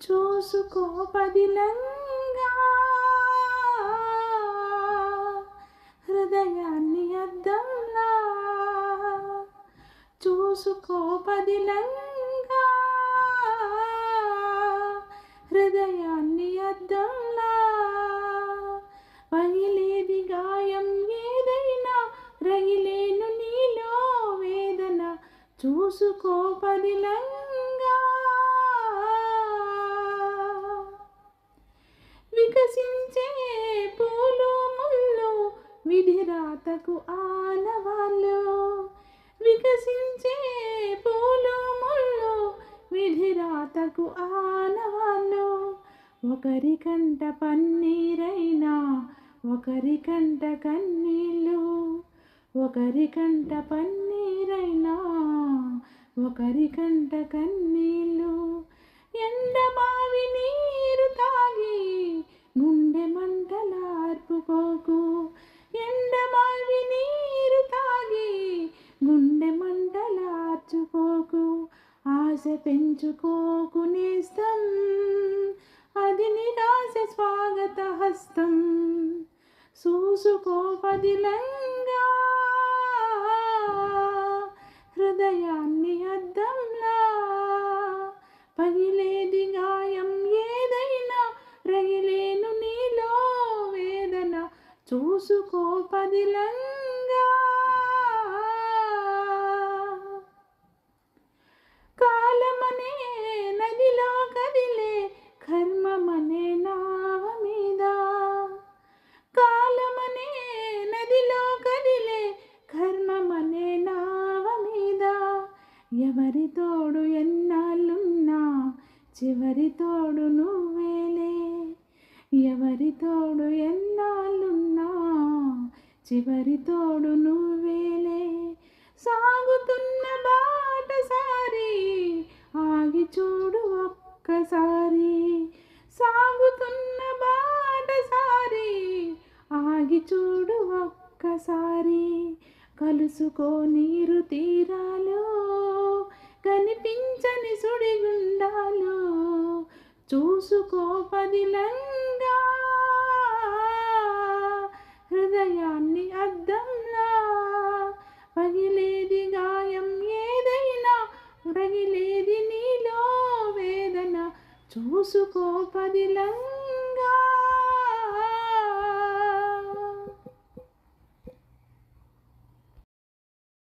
చూసుకో పదిలంగా హృదయాన్ని అద్దంలా చూసుకో పదిలంగా హృదయాన్ని అద్దంలా పగిలేది గాయం ఏదైనా రగిలేను నీలో వేదన. చూసుకో పదిలంగా విధిరాతకు ఆనవాళ్ళు వికసించే పూలు ముళ్ళు విధిరాతకు ఆనవాళ్ళు. ఒకరి కంట పన్నీరైనా ఒకరి కంట కన్నీళ్ళు. ఒకరి కంట పన్నీరైనా ఒకరి కంట కన్నీళ్ళు ఎండబావి నీరు తాగి గుండె మంటలార్పుకోకు. మంటలార్చుకోకు ఆశ పెంచుకోకు నేస్తం. అది నిరాశ స్వాగత హస్తం. చూసుకో పదిలంగా హృదయాన్ని అద్దంలా. పగిలేది గాయం ఏదైనా రగిలేను నీలో వేదన. చూసుకో పదిలంగా ఎవరి తోడు ఎన్నాళ్ళున్నా చివరి తోడు నువ్వేలే. ఎవరి తోడు ఎన్నాళ్ళున్నా చివరి తోడు నువ్వేలే. సాగుతున్న బాటసారి ఆగి చూడు ఒక్కసారి. సాగుతున్న బాటసారి ఆగి చూడు ఒక్కసారి. కలుసుకో నీరు తీరాలో కనిపించని సుడిగుండాలో చూసుకో పదిలంగా హృదయాన్ని అద్దంలా. పగిలేది గాయం ఏదైనా రగిలేది నీలో వేదన. చూసుకో పదిలంగా